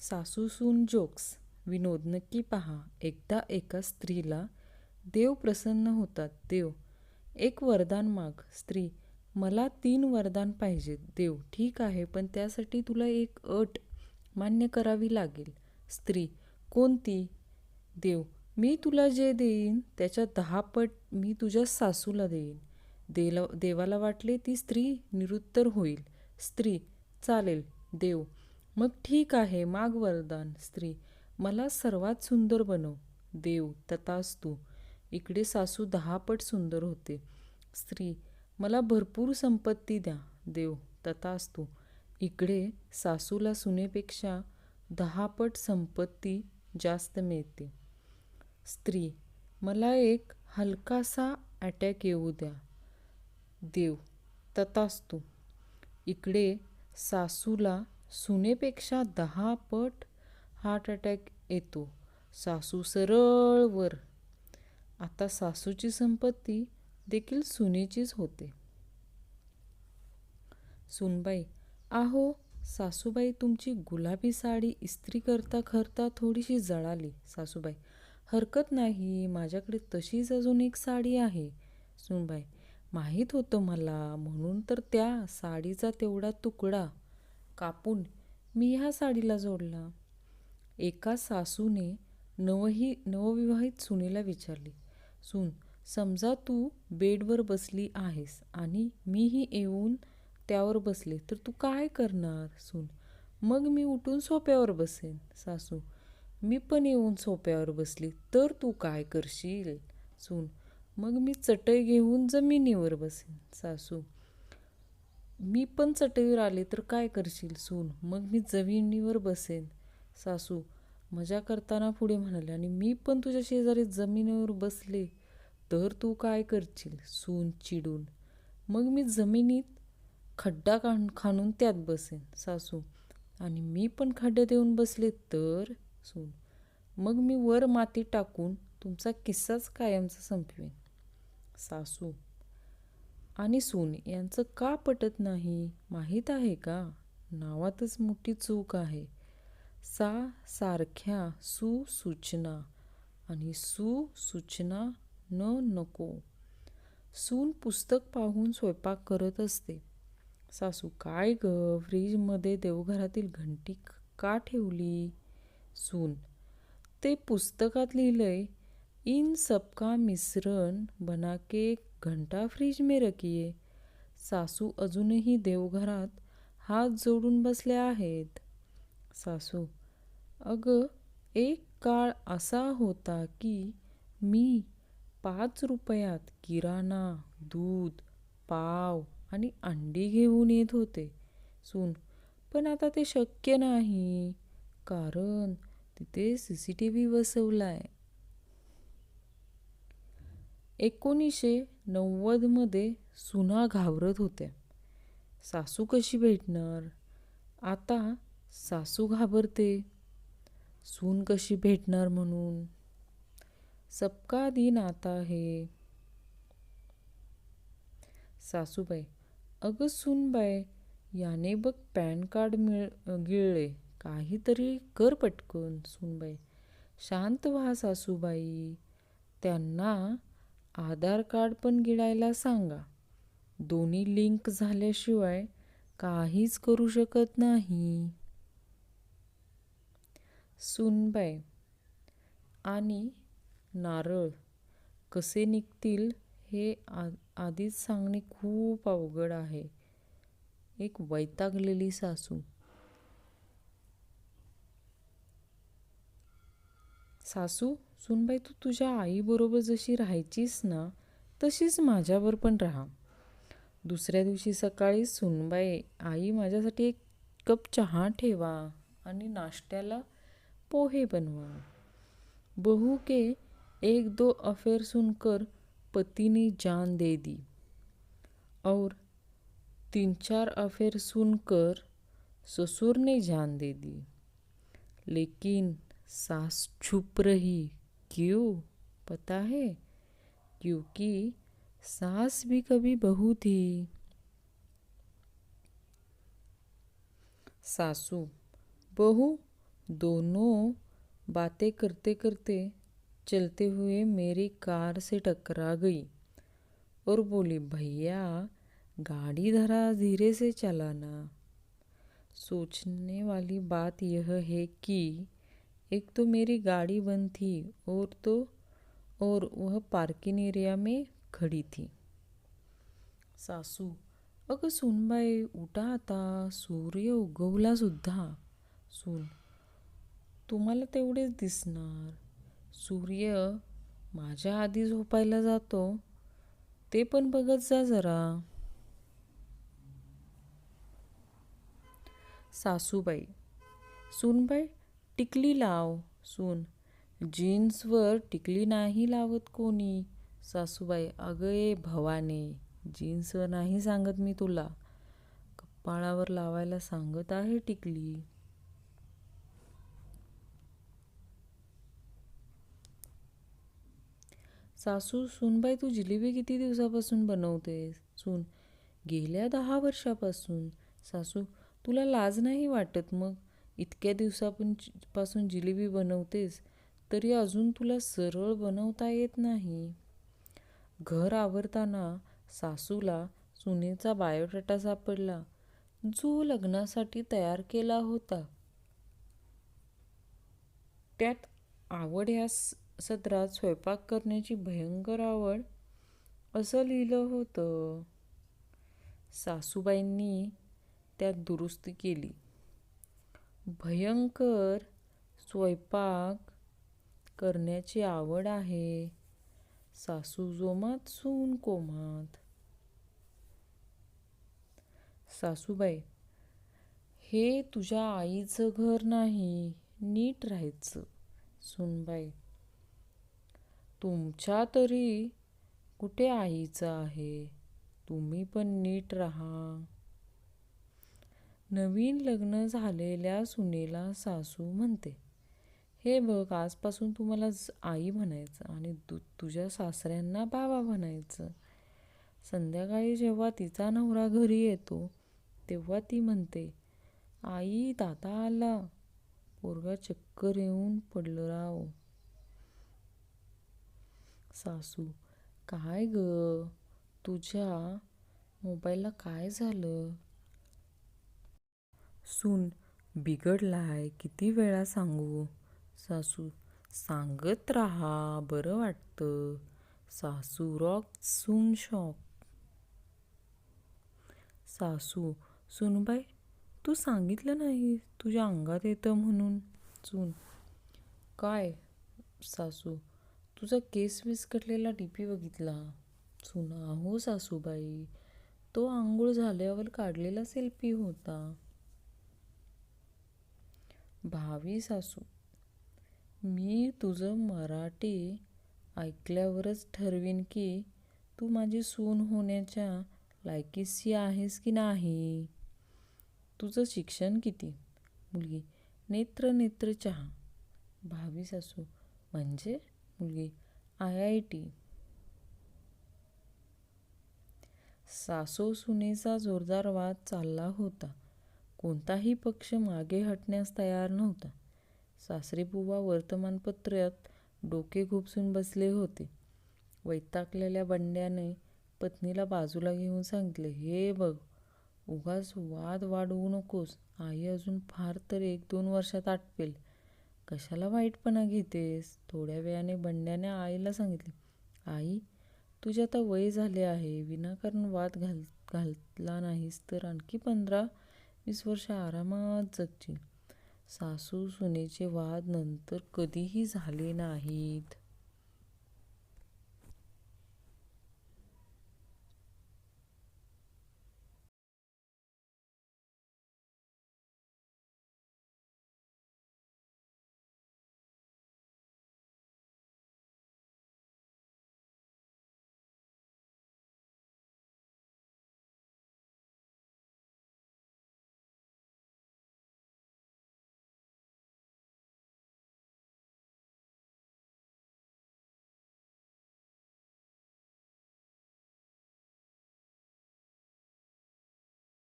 सासूसून jokes. विनोद नक्की पहा. एकदा एका स्त्रीला देव प्रसन्न होतात. देव एक वरदान माग. स्त्री मला तीन वरदान पाहिजेत. देव ठीक आहे पण त्यासाठी तुला एक अट मान्य करावी लागेल. स्त्री कोणती? देव मी तुला जे देईन त्याच्या दहा पट मी तुझ्या सासूला देईन. देला देवाला वाटले ती स्त्री निरुत्तर होईल. स्त्री चालेल. देव मग ठीक आहे माग वरदान स्त्री. मला सर्वात सुंदर बनव. देव तथास्तू. इकडे सासू दहापट सुंदर होते. स्त्री मला भरपूर संपत्ती द्या. देव तथास्तू. इकडे सासूला सुनेपेक्षा दहापट संपत्ती जास्त मिळते. स्त्री मला एक हलकासा अटॅक येऊ द्या. देव तथास्तू. इकडे सासूला सुनेपेक्षा दहा पट हार्ट अटॅक येतो. सासू सरळ वर. आता सासूची संपत्ती देखील सुनेचीच होते. सुनबाई आहो सासूबाई तुमची गुलाबी साडी इस्त्री करता करता थोडीशी जळाली. सासूबाई हरकत नाही माझ्याकडे तशीच अजून एक साडी आहे. सुनबाई माहीत होतं मला म्हणून तर त्या साडीचा तेवढा तुकडा कापून मी ह्या साडीला जोडला. एका सासूने नवही नवविवाहित सुनेला विचारली सून समजा तू बेडवर बसली आहेस आणि मीही येऊन त्यावर बसले तर तू काय करणार? सून मग मी उठून सोप्यावर बसेन. सासू मी पण येऊन सोप्यावर बसली तर तू काय करशील? सून मग मी चटई घेऊन जमिनीवर बसेन. सासू मी पण चटईवर आले तर काय करशील सून? मग मी जमिनीवर बसेन. सासू मजा करताना पुढे म्हणाले आणि मी पण तुझ्या शेजारी जमिनीवर बसले तर तू काय करशील? सून चिडून. मग मी जमिनीत खड्डा काढ खाणून त्यात बसेन. सासू आणि मी पण खड्ड्यात येऊन बसले तर? सून मग मी वर माती टाकून तुमचा किस्साच कायमचा संपवेन. सासू आणि सून यांचं का पटत नाही? माहीत आहे का? नावातच मोठी चूक आहे. सा सारख्या सुसूचना आणि सुसूचना न नको. सून पुस्तक पाहून स्वयंपाक करत असते. सासू काय ग? फ्रीजमध्ये देवघरातील घंटी का ठेवली? सून ते पुस्तकात लिहिलंय इन सबका मिश्रण बना के घंटा फ्रीज में सासू अजूनही देवघरात हात जोडून बसल्या आहेत. सासू अगं एक काळ असा होता की मी पाच रुपयात किराणा दूध पाव आणि अंडी घेऊन येत होते. सून पण आता ते शक्य नाही कारण तिथे सी सी टी व्ही बसवलाय. एकोणीसशे नव्वदमध्ये सुना घाबरत होत्या. सासू कशी भेटणार? आता सासू घाबरते. सून कशी भेटणार म्हणून? सबका दिन आता हे. सासूबाई अगं सूनबाई याने बघ पॅन कार्ड मिळ गिळले. काहीतरी कर पटकन सूनबाई. शांत व्हा सासूबाई. त्यांना आधार कार्ड पण गिळायला सांगा. दोन्ही लिंक झाल्याशिवाय काहीच करू शकत नाही. सुनबाई आणि नारळ कसे निघतील हे आ आधीच सांगणे खूप अवघड आहे. एक वैतागलेली सासू. सासू सुनबाई तू तुझ्या आईबरोबर जशी राहायचीस ना तशीच माझ्यावर पण राहा. दुसऱ्या दिवशी सकाळी सुनबाई आई माझ्यासाठी एक कप चहा ठेवा आणि नाश्त्याला पोहे बनवा. बहू के एक दो अफेर सुनकर पतीने जान दे दी. और तीन चार अफेर सुनकर ससुर ने जान दे दी। लेकिन सास छुप रही। क्यों? पता है? क्योंकि सास भी कभी बहू थी। सासू, बहू दोनों बातें करते करते चलते हुए मेरी कार से टकरा गई और बोली, भैया, गाड़ी धरा धीरे से चलाना। सोचने वाली बात यह है कि एक तो मेरी गाड़ी बंद थी और तो और वह पार्किंग एरिया में खड़ी थी। सासू अगं सुनबाई उठा आता सूर्य उगवला सुद्धा। सून तुम्हाला तेवढेच दिसणार। सूर्य माझ्या आधी झोपायला जातो ते पण बघत जा जरा. सासूबाई सूनबाई टिकली लाव सून. जीन्सवर टिकली नाही लावत कोणी? सासूबाई अगं ए भवाने जीन्सवर नाही सांगत मी तुला. कपाळावर लावायला सांगत आहे टिकली. सासू सूनबाई तू जिलेबी किती दिवसापासून बनवतेस? सून गेल्या दहा वर्षापासून. सासू तुला लाज नाही वाटत मग? इतक्या दिवसापासून पासून जिलेबी बनवतेस तरी अजून तुला सरळ बनवता येत नाही. घर आवरताना सासूला सुनेचा बायोडाटा सापडला. जो लग्नासाठी तयार केला होता. त्यात आवड ह्या सत्रात स्वयंपाक करण्याची भयंकर आवड असं लिहिलं होतं. सासूबाईंनी त्यात दुरुस्ती केली. भयंकर स्वयंपाक करण्याची आवड आहे. सासू जोमात सून कोमात. सासूबाई हे तुझ्या आईचं घर नाही नीट राहायचं. सुनबाई तुमच्या तरी कुठे आईचं आहे? तुम्ही पण नीट राहा. नवीन लग्न झालेल्या सुनेला सासू म्हणते. हे बघ आजपासून तू मला आई म्हणायचं आणि तू तुझ्या सासऱ्यांना बाबा म्हणायचं. संध्याकाळी जेव्हा तिचा नवरा घरी येतो तेव्हा ती म्हणते आई दादा आला. पोरगा चक्कर येऊन पडलं राव. सासू काय ग? तुझ्या मोबाईलला काय झालं? सून बिघडला आहे किती वेळा सांगू? सासू सांगत राहा बरं वाटतं. सासू रॉक सून शॉक. सासू सुनबाई तू सांगितलं नाही तुझ्या अंगात येतं म्हणून. सून काय? सासू तुझा केस विस्कटलेला डीपी बघितला. सुना हो सासूबाई तो आंघोळ झाल्यावर काढलेला सेल्फी होता. भावी सासू मी तुझं मराठी ऐकल्यावरच ठरवीन की तू माझी सून होण्याच्या लायकीशी आहेस की नाही? तुझं शिक्षण किती? मुलगी नेत्र नेत्र चहा. भावी सासू म्हणजे? मुलगी आय आय टी. सासो सुनेचा जोरदार वाद चालला होता. कोणताही पक्ष मागे हटण्यास तयार नव्हता. सासरे बुवा वर्तमानपत्रात डोके खुपसून बसले होते. वैतागलेल्या बंड्याने पत्नीला बाजूला घेऊन सांगितले हे बघ उगाच वाद वाढवू नकोस. आई अजून फार तर एक दोन वर्षात आटपेल. कशाला वाईटपणा घेतेस? थोड्या वेळाने बंड्याने आईला सांगितले आई तुझे आता वय झाले आहे. विनाकारण वाद घाल घालला नाहीस तर आणखी पंधरा वीस वर्ष आरामात जगतील सासू सुनेचे वाद नंतर कधीही झाले नाहीत.